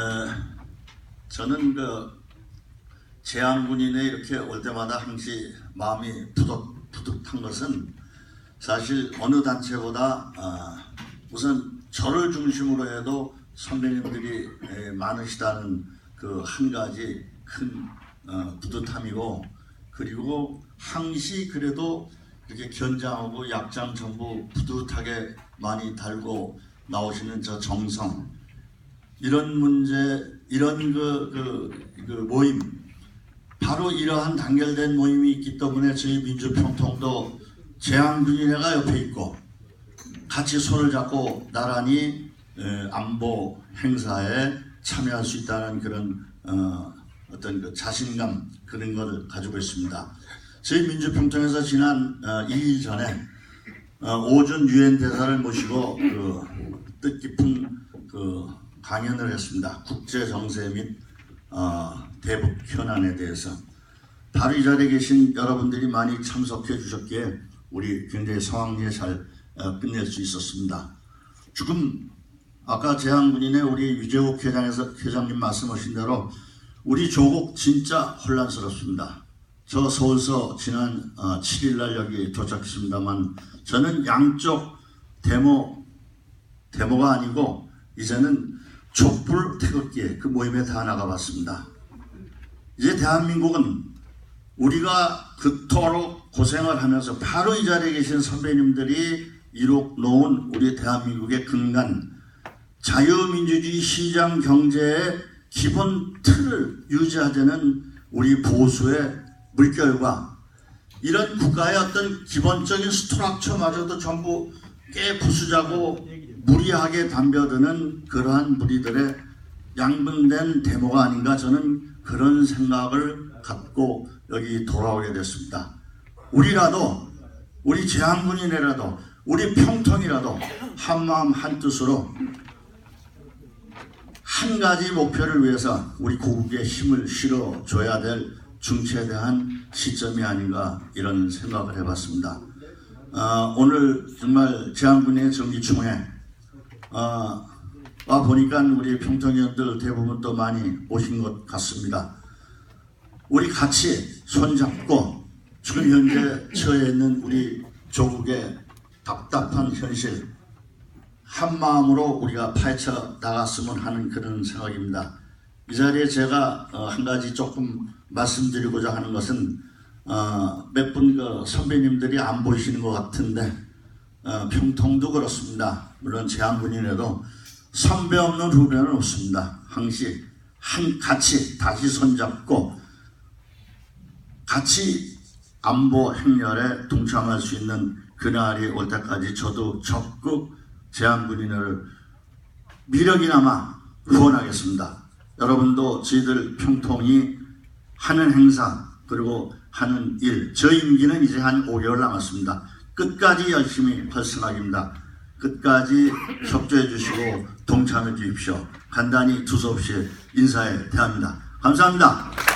에, 저는 그 재앙군인에 이렇게 올 때마다 항시 마음이 부득, 부득한 것은 사실 어느 단체보다 아, 우선 저를 중심으로 해도 선배님들이 에, 많으시다는 그 한 가지 큰 어, 뿌듯함이고 그리고 항시 그래도 이렇게 견장하고 약장 전부 뿌듯하게 많이 달고 나오시는 저 정성 이런 문제 이런 그, 그, 그 모임 바로 이러한 단결된 모임이 있기 때문에 저희 민주평통도 재앙군인회가 옆에 있고 같이 손을 잡고 나란히 에, 안보 행사에 참여할 수 있다는 그런 어, 어떤 그 자신감 그런 걸 가지고 있습니다. 저희 민주평통에서 지난 어, 2일 전에 어, 오준 유엔 대사를 모시고 그 뜻깊은 그 강연을 했습니다. 국제 정세 및 어, 대북 현안에 대해서 바로 이 자리에 계신 여러분들이 많이 참석해 주셨기에 우리 굉장히 성황리에 잘 어, 끝낼 수 있었습니다. 지금 아까 재앙군인의 우리 유재욱 회장에서 회장님 말씀하신 대로 우리 조국 진짜 혼란스럽습니다. 저 서울서 지난 어, 7일 날 여기 도착했습니다만 저는 양쪽 데모 데모가 아니고 이제는 촛불 태극기에 그 모임에 다 나가봤습니다. 이제 대한민국은 우리가 그토록 고생을 하면서 바로 이 자리에 계신 선배님들이 이룩 놓은 우리 대한민국의 근간 자유민주주의 시장 경제의 기본 틀을 유지하자는 우리 보수의 물결과 이런 국가의 어떤 기본적인 스트럭처마저도 전부 깨 부수자고 무리하게 담벼드는 그러한 무리들의 양분된 데모가 아닌가 저는 그런 생각을 갖고 여기 돌아오게 됐습니다. 우리라도 우리 재한군인이라도 우리 평통이라도 한마음 한뜻으로 한 가지 목표를 위해서 우리 고국에 힘을 실어줘야 될 중체대한 시점이 아닌가 이런 생각을 해봤습니다. 어, 오늘 정말 재한군의 정기총회 어, 와 보니까 우리 평통위원들 대부분 또 많이 오신 것 같습니다. 우리 같이 손잡고 지금 현재 처해 있는 우리 조국의 답답한 현실 한 마음으로 우리가 파헤쳐 나갔으면 하는 그런 생각입니다. 이 자리에 제가 어, 한 가지 조금 말씀드리고자 하는 것은 어, 몇분 그 선배님들이 안 보이시는 것 같은데 어, 평통도 그렇습니다. 물론 제한군인에도 선배 없는 후배는 없습니다. 항시 한 같이 다시 손잡고 같이 안보 행렬에 동참할 수 있는 그날이 올 때까지 저도 적극 제한군인을 미력이나마 후원하겠습니다. 여러분도 저희들 평통이 하는 행사 그리고 하는 일, 저 임기는 이제 한 5개월 남았습니다. 끝까지 열심히 활성하기입니다. 끝까지 협조해 주시고 동참해 주십시오. 간단히 두서없이 인사해 대합니다. 감사합니다.